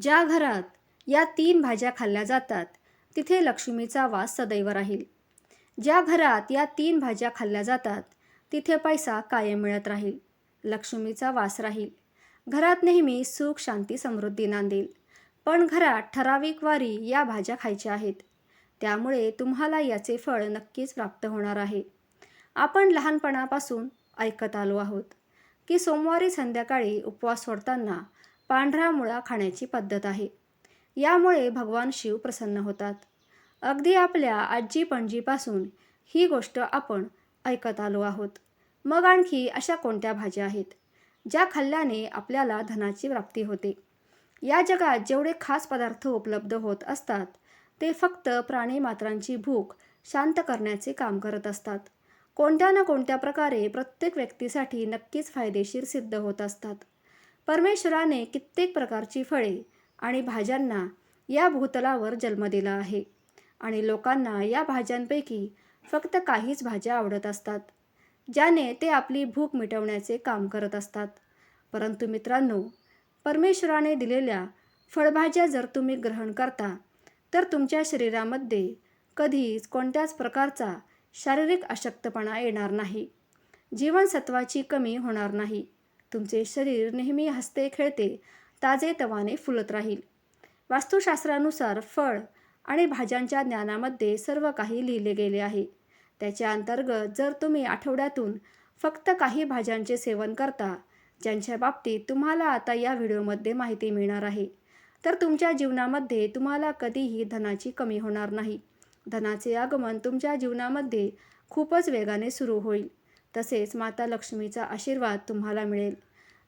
ज्या घरात या तीन भाज्या खाल्ल्या जातात तिथे लक्ष्मीचा वास सदैव राहील. ज्या घरात या तीन भाज्या खाल्ल्या जातात तिथे पैसा कायम मिळत राहील. लक्ष्मीचा वास राहील. घरात नेहमी सुख शांती समृद्धी नांदेल. पण घरात ठराविक वारी या भाज्या खायच्या आहेत. त्यामुळे तुम्हाला याचे फळ नक्कीच प्राप्त होणार आहे. आपण लहानपणापासून ऐकत आलो आहोत की सोमवारी संध्याकाळी उपवास सोडताना पांढरा मुळा खाण्याची पद्धत आहे. यामुळे भगवान शिव प्रसन्न होतात. अगदी आपल्या आजी पणजीपासून ही गोष्ट आपण ऐकत आलो आहोत. मग आणखी अशा कोणत्या भाज्या आहेत? ज्या खाल्ल्याने आपल्याला धनाची प्राप्ती होते. या जगात जेवढे खास पदार्थ उपलब्ध होत असतात ते फक्त प्राणीमात्रांची भूक शांत करण्याचे काम करत असतात. कोणत्या ना कोणत्या प्रकारे प्रत्येक व्यक्तीसाठी नक्कीच फायदेशीर सिद्ध होत असतात. परमेश्वराने कित्येक प्रकारची फळे आणि भाज्यांना या भूतलावर जन्म दिला आहे. आणि लोकांना या भाज्यांपैकी फक्त काहीच भाज्या आवडत असतात ज्याने ते आपली भूक मिटवण्याचे काम करत असतात. परंतु मित्रांनो परमेश्वराने दिलेल्या फळभाज्या जर तुम्ही ग्रहण करता तर तुमच्या शरीरामध्ये कधीच कोणत्याच प्रकारचा शारीरिक अशक्तपणा येणार नाही. जीवनसत्वाची कमी होणार नाही. तुमचे शरीर नेहमी हसते खेळते ताजेतवाने फुलत राहील. वास्तुशास्त्रानुसार फळ आणि भाज्यांच्या ज्ञानामध्ये सर्व काही लिहिले गेले आहे. त्याच्या अंतर्गत जर तुम्ही आठवड्यातून फक्त काही भाज्यांचे सेवन करता ज्यांच्या बाबतीत तुम्हाला आता या व्हिडिओमध्ये माहिती मिळणार आहे तर तुमच्या जीवनामध्ये तुम्हाला कधीही धनाची कमी होणार नाही. धनाचे आगमन तुमच्या जीवनामध्ये खूपच वेगाने सुरू होईल. तसेच माता लक्ष्मीचा आशीर्वाद तुम्हाला मिळेल.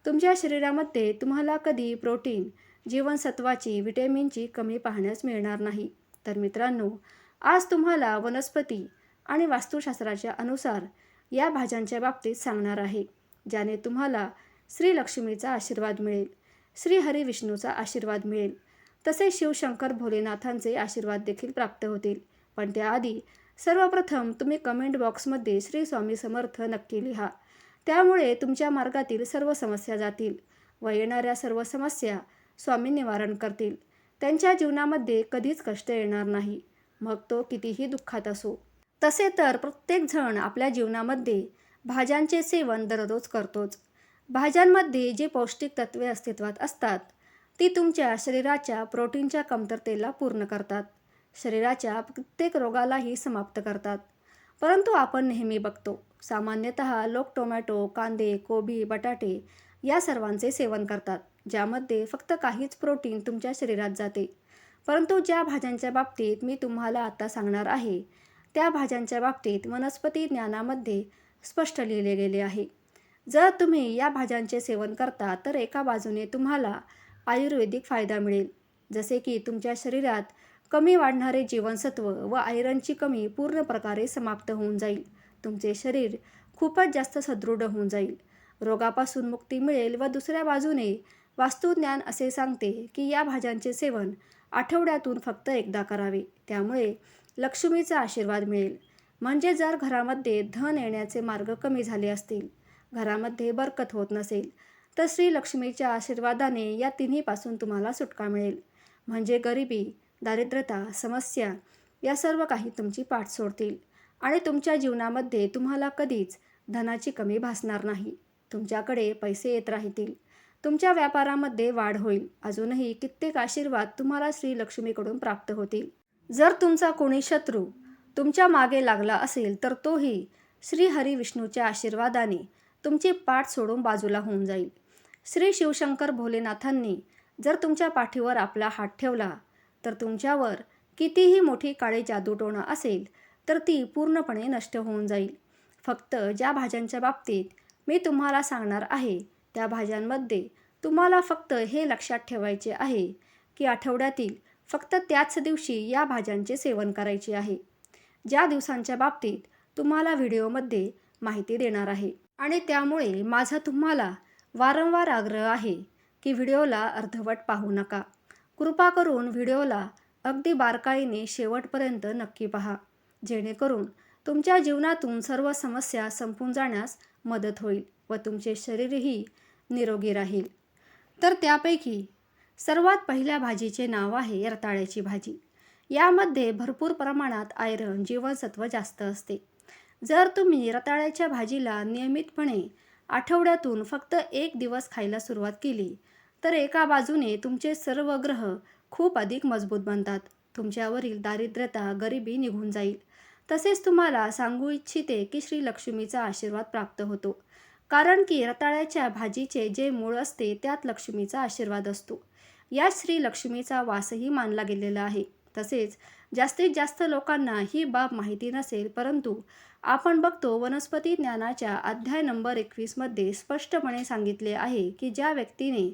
तुमच्या शरीरामध्ये तुम्हाला कधी प्रोटीन जीवनसत्वाची विटॅमिनची कमी पाहण्यास मिळणार नाही. तर मित्रांनो आज तुम्हाला वनस्पती आणि वास्तुशास्त्राच्या अनुसार या भाज्यांच्या बाबतीत सांगणार आहे ज्याने तुम्हाला श्री लक्ष्मीचा आशीर्वाद मिळेल श्री हरी विष्णूचा आशीर्वाद मिळेल. तसेच शिवशंकर भोलेनाथांचे आशीर्वाद देखील प्राप्त होतील. पण त्याआधी सर्वप्रथम तुम्ही कमेंट बॉक्समध्ये श्री स्वामी समर्थ नक्की लिहा. त्यामुळे तुमच्या मार्गातील सर्व समस्या जातील व येणाऱ्या सर्व समस्या स्वामी निवारण करतील. त्यांच्या जीवनामध्ये कधीच कष्ट येणार नाही. मग तो कितीही दुःखात असो. तसे तर प्रत्येकजण आपल्या जीवनामध्ये भाज्यांचे सेवन दररोज करतोच. भाज्यांमध्ये जे पौष्टिक तत्वे अस्तित्वात असतात ती तुमच्या शरीराच्या प्रोटीनच्या कमतरतेला पूर्ण करतात. शरीराच्या प्रत्येक रोगालाही समाप्त करतात. परंतु आपण नेहमी बघतो सामान्यतः लोक टोमॅटो कांदे कोबी बटाटे या सर्वांचे सेवन करतात ज्यामध्ये फक्त काहीच प्रोटीन तुमच्या शरीरात जाते. परंतु ज्या भाज्यांच्या बाबतीत मी तुम्हाला आता सांगणार आहे त्या भाज्यांच्या बाबतीत वनस्पती ज्ञानामध्ये स्पष्ट लिहिले गेले आहे. जर तुम्ही या भाज्यांचे सेवन करता तर एका बाजूने तुम्हाला आयुर्वेदिक फायदा मिळेल. जसे की तुमच्या शरीरात कमी वाढणारे जीवनसत्व व आयरनची कमी पूर्ण प्रकारे समाप्त होऊन जाईल. तुमचे शरीर खूपच जास्त सदृढ होऊन जाईल. रोगापासून मुक्ती मिळेल व दुसऱ्या बाजूने वास्तुज्ञान असे सांगते की या भाज्यांचे सेवन आठवड्यातून फक्त एकदा करावे. त्यामुळे लक्ष्मीचा आशीर्वाद मिळेल. म्हणजे जर घरामध्ये धन येण्याचे मार्ग कमी झाले असतील घरामध्ये बरकत होत नसेल तर श्री लक्ष्मीच्या आशीर्वादाने या तिन्हीपासून तुम्हाला सुटका मिळेल. म्हणजे गरिबी दारिद्रता समस्या या सर्व काही तुमची पाठ सोडतील. आणि तुमच्या जीवनामध्ये तुम्हाला कधीच धनाची कमी भासणार नाही. तुमच्याकडे पैसे येत राहतील. तुमच्या व्यापारामध्ये वाढ होईल. अजूनही कित्येक आशीर्वाद तुम्हाला श्री लक्ष्मीकडून प्राप्त होतील. जर तुमचा कोणी शत्रू तुमच्या मागे लागला असेल तर तोही श्री हरी विष्णूच्या आशीर्वादाने तुमची पाठ सोडून बाजूला होऊन जाईल. श्री शिवशंकर भोलेनाथांनी जर तुमच्या पाठीवर आपला हात ठेवला तर तुमच्यावर कितीही मोठी काळी जादूटोणा असेल तर ती पूर्णपणे नष्ट होऊन जाईल. फक्त ज्या भाज्यांच्या बाबतीत मी तुम्हाला सांगणार आहे त्या भाज्यांमध्ये तुम्हाला फक्त हे लक्षात ठेवायचे आहे की आठवड्यातील फक्त त्याच दिवशी या भाज्यांचे सेवन करायचे आहे. ज्या दिवसांच्या बाबतीत तुम्हाला व्हिडिओमध्ये माहिती देणार आहे. आणि त्यामुळे माझा तुम्हाला वारंवार आग्रह आहे की व्हिडिओला अर्धवट पाहू नका. कृपा करून व्हिडिओला अगदी बारकाईने शेवटपर्यंत नक्की पहा. जेणेकरून तुमच्या जीवनातून सर्व समस्या संपून जाण्यास मदत होईल व तुमचे शरीरही निरोगी राहील. तर त्यापैकी सर्वात पहिल्या भाजीचे नाव आहे रताळ्याची भाजी. यामध्ये भरपूर प्रमाणात आयरन जीवनसत्व जास्त असते. जर तुम्ही रताळ्याच्या भाजीला नियमितपणे आठवड्यातून फक्त एक दिवस खायला सुरुवात केली तर एका बाजूने तुमचे सर्व ग्रह खूप अधिक मजबूत बनतात. तुमच्यावरील दारिद्र्यता गरिबी निघून जाईल. तसेच तुम्हाला सांगू इच्छिते की श्री लक्ष्मीचा आशीर्वाद प्राप्त होतो. कारण की रताळ्याच्या भाजीचे जे मूळ असते त्यात लक्ष्मीचा आशीर्वाद असतो. या श्री लक्ष्मीचा वासही मानला गेलेला आहे. तसेच जास्तीत जास्त लोकांना ही बाब माहिती नसेल परंतु आपण बघतो वनस्पती ज्ञानाच्या अध्याय नंबर एकवीसमध्ये स्पष्टपणे सांगितले आहे की ज्या व्यक्तीने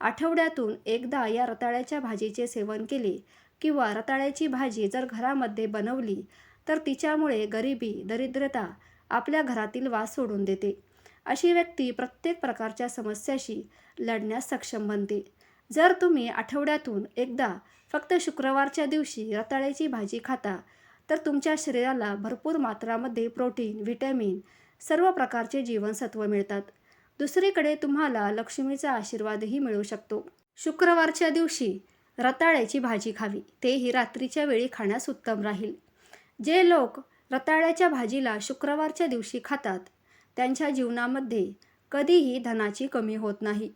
आठवड्यातून एकदा या रताळ्याच्या भाजीचे सेवन केले किंवा रताळ्याची भाजी जर घरामध्ये बनवली तर तिच्यामुळे गरिबी दरिद्रता आपल्या घरातील वास सोडून देते. अशी व्यक्ती प्रत्येक प्रकारच्या समस्याशी लढण्यास सक्षम बनते. जर तुम्ही आठवड्यातून एकदा फक्त शुक्रवारच्या दिवशी रताळ्याची भाजी खाता तर तुमच्या शरीराला भरपूर मात्रामध्ये प्रोटीन व्हिटॅमिन सर्व प्रकारचे जीवनसत्व मिळतात. दुसरीकडे तुम्हाला लक्ष्मीचा आशीर्वादही मिळू शकतो. शुक्रवारच्या दिवशी रताळ्याची भाजी खावी. तेही रात्रीच्या वेळी खाण्यास उत्तम राहील. जे लोक रताळ्याच्या भाजीला शुक्रवारच्या दिवशी खातात त्यांच्या जीवनामध्ये कधीही धनाची कमी होत नाही.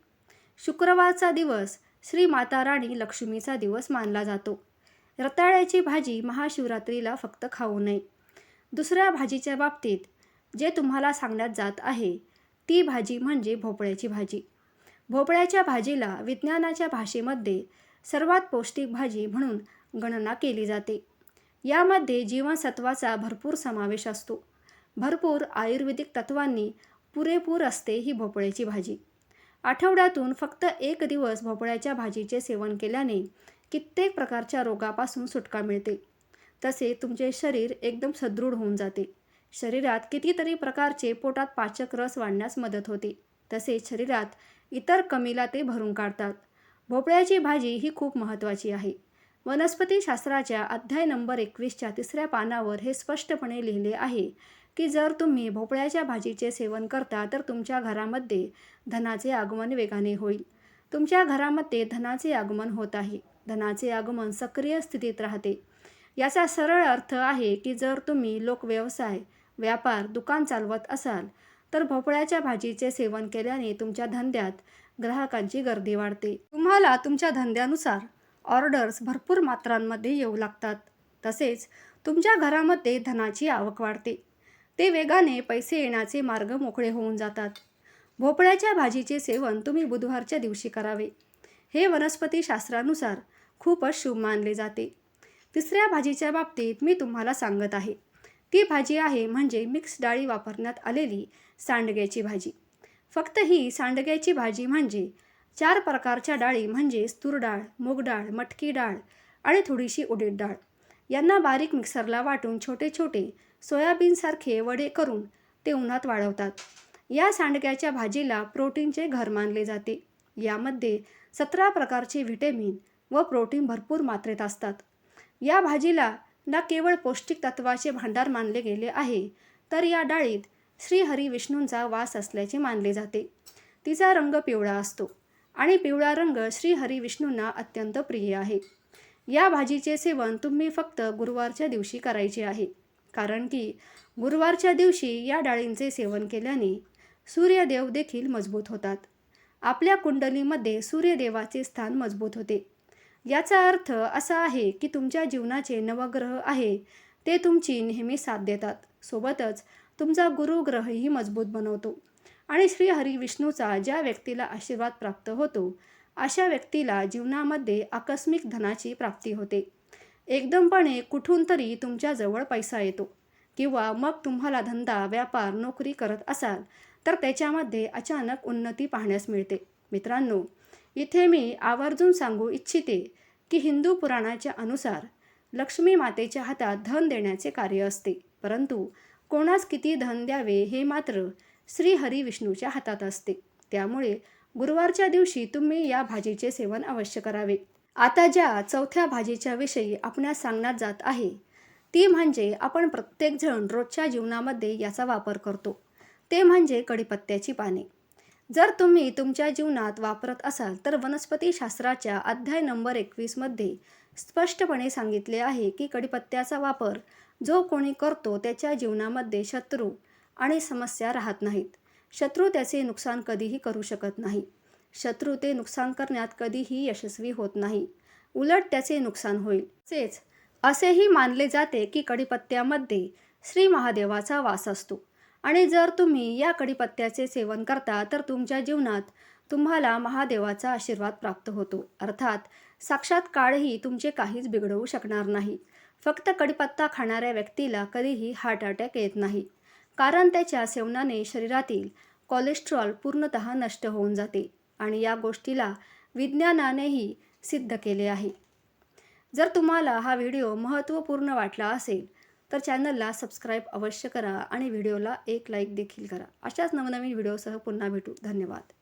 शुक्रवारचा दिवस श्री माता राणी लक्ष्मीचा दिवस मानला जातो. रताळ्याची भाजी महाशिवरात्रीला फक्त खाऊ नये. दुसऱ्या भाजीच्या बाबतीत जे तुम्हाला सांगण्यात जात आहे ती भाजी म्हणजे भोपळ्याची भाजी. भोपळ्याच्या भाजीला विज्ञानाच्या भाषेमध्ये सर्वात पौष्टिक भाजी म्हणून गणना केली जाते. यामध्ये जीवनसत्वाचा भरपूर समावेश असतो. भरपूर आयुर्वेदिक तत्वांनी पुरेपूर असते ही भोपळ्याची भाजी. आठवड्यातून फक्त एक दिवस भोपळ्याच्या भाजीचे सेवन केल्याने कित्येक प्रकारच्या रोगापासून सुटका मिळते. तसे तुमचे शरीर एकदम सदृढ होऊन जाते. शरीरात कितीतरी प्रकारचे पोटात पाचक रस वाढण्यास मदत होते. तसेच शरीरात इतर कमीला ते भरून काढतात. भोपळ्याची भाजी ही खूप महत्त्वाची आहे. वनस्पतीशास्त्राच्या अध्याय नंबर एकवीसच्या तिसऱ्या पानावर हे स्पष्टपणे लिहिले आहे की जर तुम्ही भोपळ्याच्या भाजीचे सेवन करता तर तुमच्या घरामध्ये धनाचे आगमन वेगाने होईल. तुमच्या घरामध्ये धनाचे आगमन होत आहे. धनाचे आगमन सक्रिय स्थितीत राहते. याचा सरळ अर्थ आहे की जर तुम्ही लोकव्यवसाय व्यापार दुकान चालवत असाल तर भोपळ्याच्या भाजीचे सेवन केल्याने तुमच्या धंद्यात ग्राहकांची गर्दी वाढते. तुम्हाला तुमच्या धंद्यानुसार ऑर्डर्स भरपूर मात्रांमध्ये येऊ लागतात. तसेच तुमच्या घरामध्ये धनाची आवक वाढते. ते वेगाने पैसे येण्याचे मार्ग मोकळे होऊन जातात. भोपळ्याच्या भाजीचे सेवन तुम्ही बुधवारच्या दिवशी करावे. हे वनस्पतीशास्त्रानुसार खूपच शुभ मानले जाते. तिसऱ्या भाजीच्या बाबतीत मी तुम्हाला सांगत आहे. ती भाजी आहे म्हणजे मिक्स डाळी वापरण्यात आलेली सांडग्याची भाजी. फक्त ही सांडग्याची भाजी म्हणजे चार प्रकारच्या डाळी म्हणजेच तूर डाळ मूग डाळ मटकी डाळ आणि थोडीशी उडीद डाळ. यांना बारीक मिक्सरला वाटून छोटे छोटे सोयाबीनसारखे वडे करून ते उन्हात वाळवतात. या सांडग्याच्या भाजीला प्रोटीनचे घर मानले जाते. यामध्ये सतरा प्रकारचे व्हिटॅमिन व प्रोटीन भरपूर मात्रेत असतात. या भाजीला ना केवळ पौष्टिक तत्वाचे भांडार मानले गेले आहे तर या डाळीत श्रीहरी विष्णूंचा वास असल्याचे मानले जाते. तिचा रंग पिवळा असतो आणि पिवळा रंग श्रीहरी विष्णूंना अत्यंत प्रिय आहे. या भाजीचे सेवन तुम्ही फक्त गुरुवारच्या दिवशी करायचे आहे कारण की गुरुवारच्या दिवशी या डाळींचे सेवन केल्याने सूर्यदेव देखील मजबूत होतात. आपल्या कुंडलीमध्ये सूर्यदेवाचे स्थान मजबूत होते. याचा अर्थ असा आहे की तुमच्या जीवनाचे नवग्रह आहे. ते तुमची नेहमी साथ देतात. सोबतच तुमचा गुरुग्रहही मजबूत बनवतो. आणि श्री हरी विष्णूचा ज्या व्यक्तीला आशीर्वाद प्राप्त होतो अशा व्यक्तीला जीवनामध्ये आकस्मिक धनाची प्राप्ती होते. एकदमपणे कुठून तरी तुमच्याजवळ पैसा येतो. किंवा मग तुम्हाला धंदा व्यापार नोकरी करत असाल तर त्याच्यामध्ये अचानक उन्नती पाहण्यास मिळते. मित्रांनो इथे मी आवर्जून सांगू इच्छिते की हिंदू पुराणाच्या अनुसार लक्ष्मी मातेच्या हातात धन देण्याचे कार्य असते. परंतु कोणास किती धन द्यावे हे मात्र श्री हरी विष्णूच्या हातात असते. त्यामुळे गुरुवारच्या दिवशी तुम्ही या भाजीचे सेवन अवश्य करावे. आता ज्या चौथ्या भाजीच्या विषयी आपणास सांगण्यात जात आहे ती म्हणजे आपण प्रत्येकजण रोजच्या जीवनामध्ये याचा वापर करतो. ते म्हणजे कडीपत्त्याची पाने. जर तुम्ही तुमच्या जीवनात वापरत असाल तर वनस्पतीशास्त्राच्या अध्याय नंबर एकवीसमध्ये स्पष्टपणे सांगितले आहे की कडीपत्त्याचा वापर जो कोणी करतो त्याच्या जीवनामध्ये शत्रू आणि समस्या राहत नाहीत. शत्रू त्याचे नुकसान कधीही करू शकत नाही. शत्रू ते नुकसान करण्यात कधीही यशस्वी होत नाही. उलट त्याचे नुकसान होईल. तसेच असेही मानले जाते की कडीपत्त्यामध्ये श्री महादेवाचा वास असतो. आणि जर तुम्ही या कडीपत्त्याचे सेवन करता तर तुमच्या जीवनात तुम्हाला महादेवाचा आशीर्वाद प्राप्त होतो. अर्थात साक्षात काळही तुमचे काहीच बिघडवू शकणार नाही. फक्त कडीपत्ता खाणाऱ्या व्यक्तीला कधीही हार्ट अटॅक येत नाही. कारण त्याच्या सेवनाने शरीरातील कोलेस्ट्रॉल पूर्णतः नष्ट होऊन जाते आणि या गोष्टीला विज्ञानानेही सिद्ध केले आहे. जर तुम्हाला हा व्हिडिओ महत्त्वपूर्ण वाटला असेल तर चॅनलला सबस्क्राईब अवश्य करा आणि व्हिडिओला एक लाईक देखील करा. अशाच नवनवीन व्हिडिओसह पुन्हा भेटू. धन्यवाद.